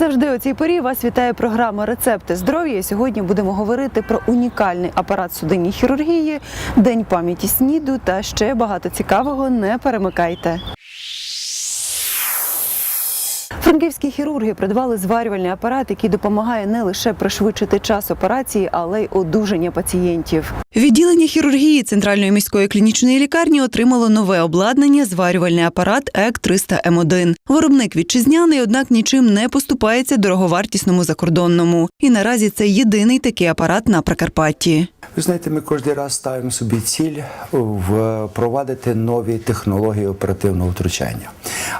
Завжди, у цій порі вас вітає програма Рецепти здоров'я. Сьогодні будемо говорити про унікальний апарат судинній хірургії, день пам'яті СНІДу та ще багато цікавого. Не перемикайте. Франківські хірурги придбали зварювальний апарат, який допомагає не лише пришвидшити час операції, але й одужання пацієнтів. Відділення хірургії центральної міської клінічної лікарні отримало нове обладнання зварювальний апарат ЕК 300 М1. Виробник вітчизняний, однак нічим не поступається дороговартісному закордонному. І наразі це єдиний такий апарат на Прикарпатті. Ви знаєте, ми кожен раз ставимо собі ціль впровадити нові технології оперативного втручання.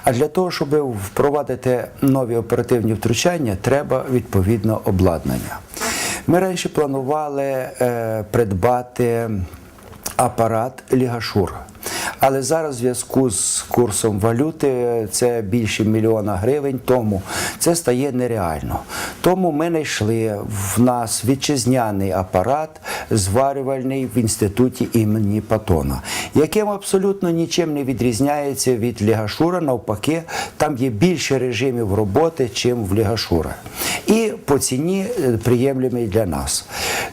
А для того, щоб впровадити нові оперативні втручання, треба відповідно обладнання. Ми раніше планували е, придбати апарат Лігашур. Але зараз в зв'язку з курсом валюти це більше мільйона гривень, тому це стає нереально. Тому ми знайшли в нас вітчизняний апарат, зварювальний в інституті імені Патона, яким абсолютно нічим не відрізняється від Лігашура. Навпаки, там є більше режимів роботи, чим в Лігашура. І по ціні е, приємлемий для нас.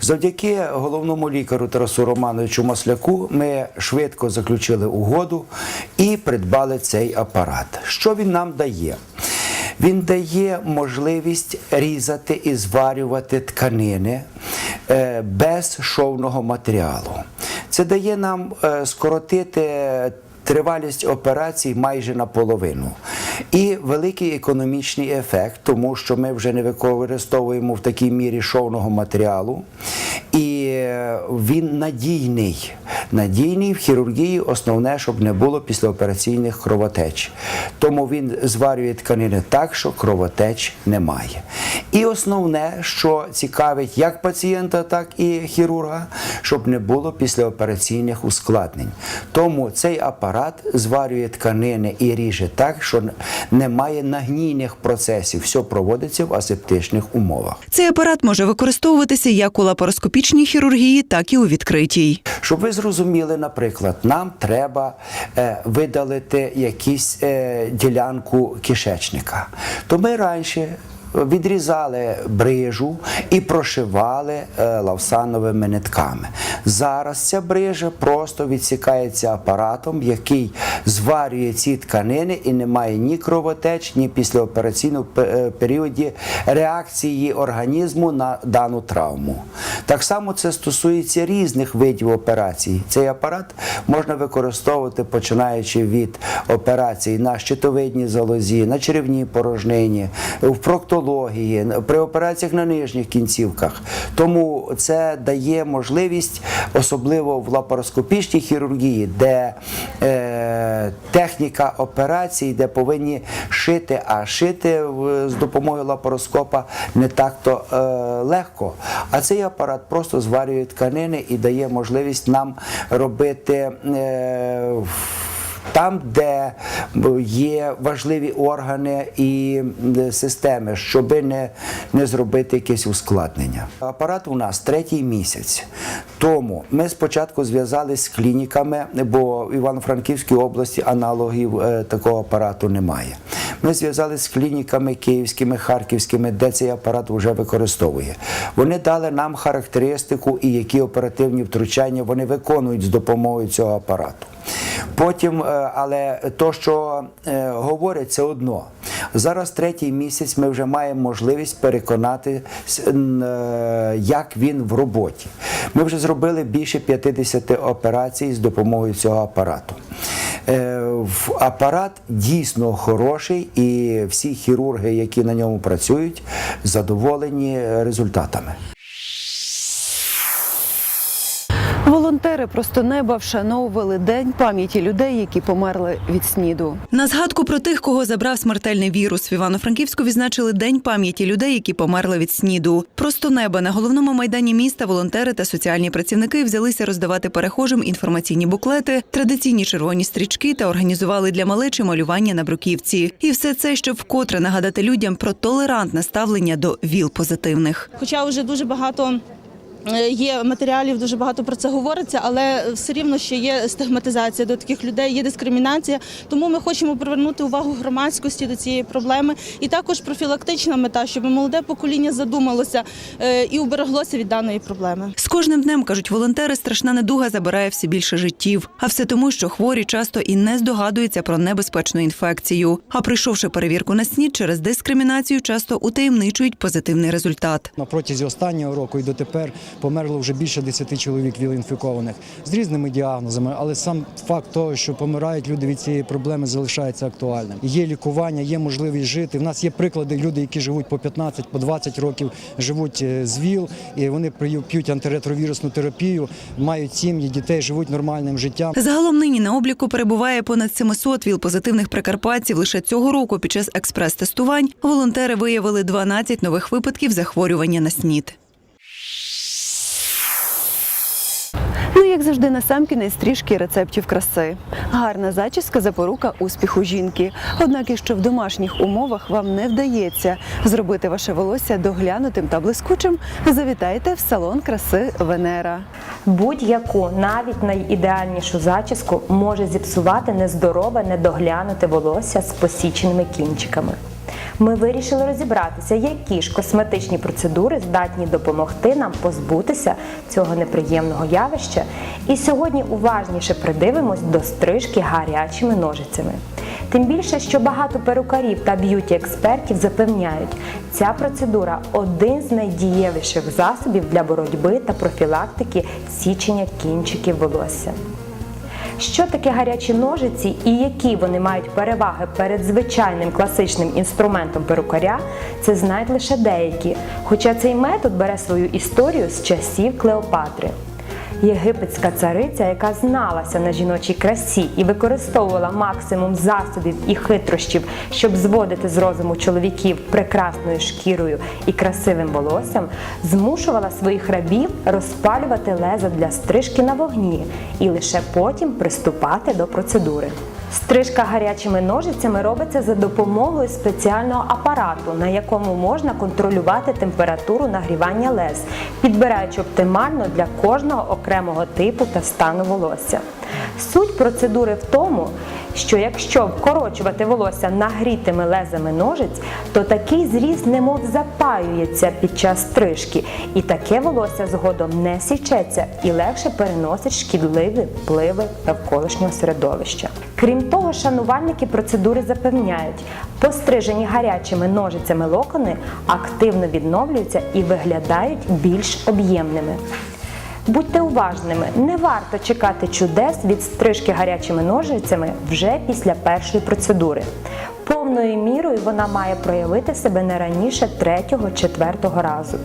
Завдяки головному лікарю Тарасу Романовичу Масляку ми швидко заключили угоду і придбали цей апарат. Що він нам дає? Він дає можливість різати і зварювати тканини е, без шовного матеріалу. Це дає нам е, скоротити тривалість операцій майже наполовину. І великий економічний ефект, тому що ми вже не використовуємо в такій мірі шовного матеріалу. Він надійний. Надійний в хірургії основне, щоб не було післяопераційних кровотеч. Тому він зварює тканини так, що кровотеч немає. І основне, що цікавить як пацієнта, так і хірурга, щоб не було післяопераційних ускладнень. Тому цей апарат зварює тканини і ріже так, що немає нагнійних процесів. Все проводиться в асептичних умовах. Цей апарат може використовуватися як у лапароскопічній хірургії, так і у відкритій. Щоб ви зрозуміли, наприклад, нам треба е, видалити якусь е, ділянку кишечника. То ми раніше відрізали брижу і прошивали е, лавсановими нитками. Зараз ця брижа просто відсікається апаратом, який зварює ці тканини і не має ні кровотеч, ні післяопераційного пе- е, періоді реакції організму на дану травму. Так само це стосується різних видів операцій. Цей апарат можна використовувати починаючи від операцій на щитовидній залозі, на черевній порожнині, в проктології, при операціях на нижніх кінцівках. Тому це дає можливість, особливо в лапароскопічній хірургії, де е, техніка операцій, де повинні шити, а шити з допомогою лапароскопа не так-то е, легко. А цей апарат просто зварює тканини і дає можливість нам робити. Е, там, де є важливі органи і е, системи, щоб не, не зробити якесь ускладнення. Апарат у нас третій місяць. Тому ми спочатку зв'язалися з клініками, бо в Івано-Франківській області аналогів е, такого апарату немає. Ми зв'язалися з клініками київськими, харківськими, де цей апарат вже використовує. Вони дали нам характеристику і які оперативні втручання вони виконують з допомогою цього апарату. Потім, е, але то, що е, говорять, це одно. Зараз третій місяць ми вже маємо можливість переконати, е, як він в роботі. Ми вже зробили більше 50 операцій з допомогою цього апарату. Е, Апарат дійсно хороший, і всі хірурги, які на ньому працюють, задоволені результатами. Волонтери просто неба вшановували день пам'яті людей, які померли від сніду. На згадку про тих, кого забрав смертельний вірус в Івано-Франківську, відзначили день пам'яті людей, які померли від сніду. Просто неба на головному майдані міста волонтери та соціальні працівники взялися роздавати перехожим інформаційні буклети, традиційні червоні стрічки та організували для малечі малювання на бруківці. І все це, щоб вкотре нагадати людям про толерантне ставлення до ВІЛ-позитивних. Хоча вже дуже багато Є матеріалів, дуже багато про це говориться, але все рівно ще є стигматизація до таких людей, є дискримінація. Тому ми хочемо привернути увагу громадськості до цієї проблеми. І також профілактична мета, щоб молоде покоління задумалося е, і убереглося від даної проблеми. З кожним днем, кажуть волонтери, страшна недуга забирає все більше життів. А все тому, що хворі часто і не здогадуються про небезпечну інфекцію. А прийшовши перевірку на СНІД через дискримінацію, часто утаємничують позитивний результат. На протязі останнього року і дотепер померло вже більше 10 чоловік віл-інфікованих з різними діагнозами, але сам факт того, що помирають люди від цієї проблеми, залишається актуальним. Є лікування, є можливість жити. В нас є приклади люди, які живуть по 15, по 20 років, живуть е, з ВІЛ, і вони п'ють- антиретровірусну терапію, мають сім'ї, дітей, живуть нормальним життям. Загалом нині на обліку перебуває понад 700 віл-позитивних прикарпатців. Лише цього року під час експрес-тестувань волонтери виявили 12 нових випадків захворювання на СНІД. Як завжди, насамкінець трішки рецептів краси. Гарна зачіска запорука успіху жінки. Однак, якщо в домашніх умовах вам не вдається зробити ваше волосся доглянутим та блискучим, завітайте в салон краси Венера. Будь-яку, навіть найідеальнішу зачіску може зіпсувати нездорове, недоглянуте волосся з посіченими кінчиками. Ми вирішили розібратися, які ж косметичні процедури здатні допомогти нам позбутися цього неприємного явища. І сьогодні уважніше придивимось до стрижки гарячими ножицями. Тим більше, що багато перукарів та б'юті-експертів запевняють, ця процедура один з найдієвіших засобів для боротьби та профілактики січення кінчиків волосся. Що таке гарячі ножиці і які вони мають переваги перед звичайним класичним інструментом перукаря, це знають лише деякі. Хоча цей метод бере свою історію з часів Клеопатри. Єгипетська цариця, яка зналася на жіночій красі і використовувала максимум засобів і хитрощів, щоб зводити з розуму чоловіків прекрасною шкірою і красивим волоссям, змушувала своїх рабів розпалювати леза для стрижки на вогні і лише потім приступати до процедури. Стрижка гарячими ножицями робиться за допомогою спеціального апарату, на якому можна контролювати температуру нагрівання лез, підбираючи оптимально для кожного окремого типу та стану волосся. Суть процедури в тому, що якщо вкорочувати волосся нагрітими лезами ножиць, то такий зріз немов запаюється під час стрижки, і таке волосся згодом не січеться і легше переносить шкідливі впливи навколишнього середовища. Крім того, шанувальники процедури запевняють, пострижені гарячими ножицями локони активно відновлюються і виглядають більш об'ємними. Будьте уважними, не варто чекати чудес від стрижки гарячими ножицями вже після першої процедури. Повною мірою вона має проявити себе не раніше 3-4 разу.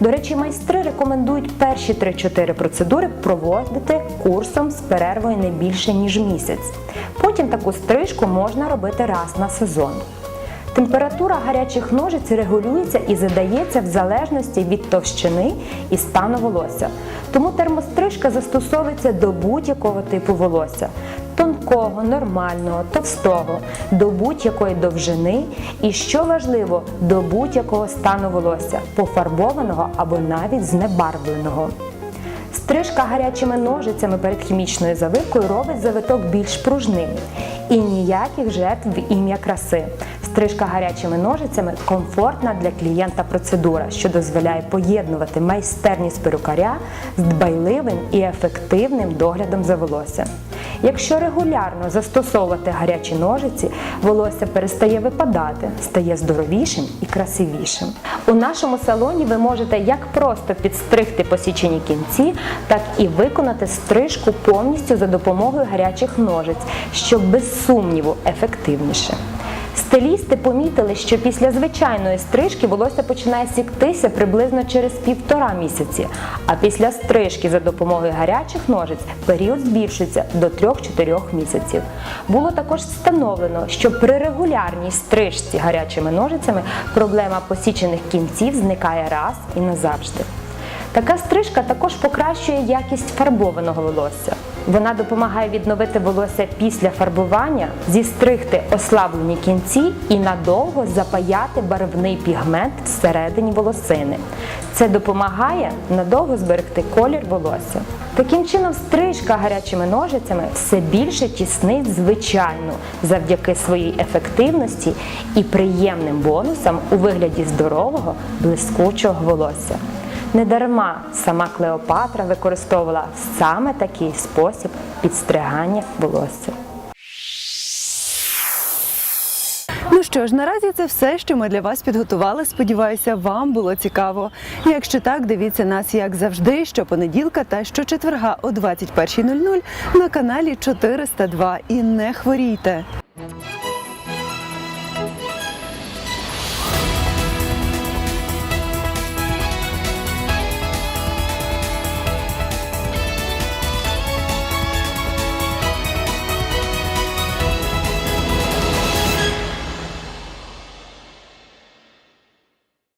До речі, майстри рекомендують перші 3-4 процедури проводити курсом з перервою не більше ніж місяць. Потім таку стрижку можна робити раз на сезон. Температура гарячих ножиць регулюється і задається в залежності від товщини і стану волосся. Тому термострижка застосовується до будь-якого типу волосся тонкого, нормального, товстого, до будь-якої довжини і, що важливо, до будь-якого стану волосся, пофарбованого або навіть знебарвленого. Стрижка гарячими ножицями перед хімічною завивкою робить завиток більш пружним. І ніяких жертв в ім'я краси. Стрижка гарячими ножицями комфортна для клієнта процедура, що дозволяє поєднувати майстерність перукаря з дбайливим і ефективним доглядом за волоссям. Якщо регулярно застосовувати гарячі ножиці, волосся перестає випадати, стає здоровішим і красивішим. У нашому салоні ви можете як просто підстригти посічені кінці, так і виконати стрижку повністю за допомогою гарячих ножиць, що без сумніву ефективніше. Стилісти помітили, що після звичайної стрижки волосся починає сіктися приблизно через півтора місяці, а після стрижки за допомогою гарячих ножиць період збільшується до 3-4 місяців. Було також встановлено, що при регулярній стрижці гарячими ножицями проблема посічених кінців зникає раз і назавжди. Така стрижка також покращує якість фарбованого волосся. Вона допомагає відновити волосся після фарбування, зістригти ослаблені кінці і надовго запаяти барвний пігмент всередині волосини. Це допомагає надовго зберегти колір волосся. Таким чином, стрижка гарячими ножицями все більше тіснить звичайну завдяки своїй ефективності і приємним бонусам у вигляді здорового блискучого волосся. Недарма сама Клеопатра використовувала саме такий спосіб підстригання волосся. Ну що ж, наразі це все, що ми для вас підготували. Сподіваюся, вам було цікаво. Якщо так, дивіться нас як завжди, щопонеділка та щочетверга о 21.00 на каналі 402 і не хворійте.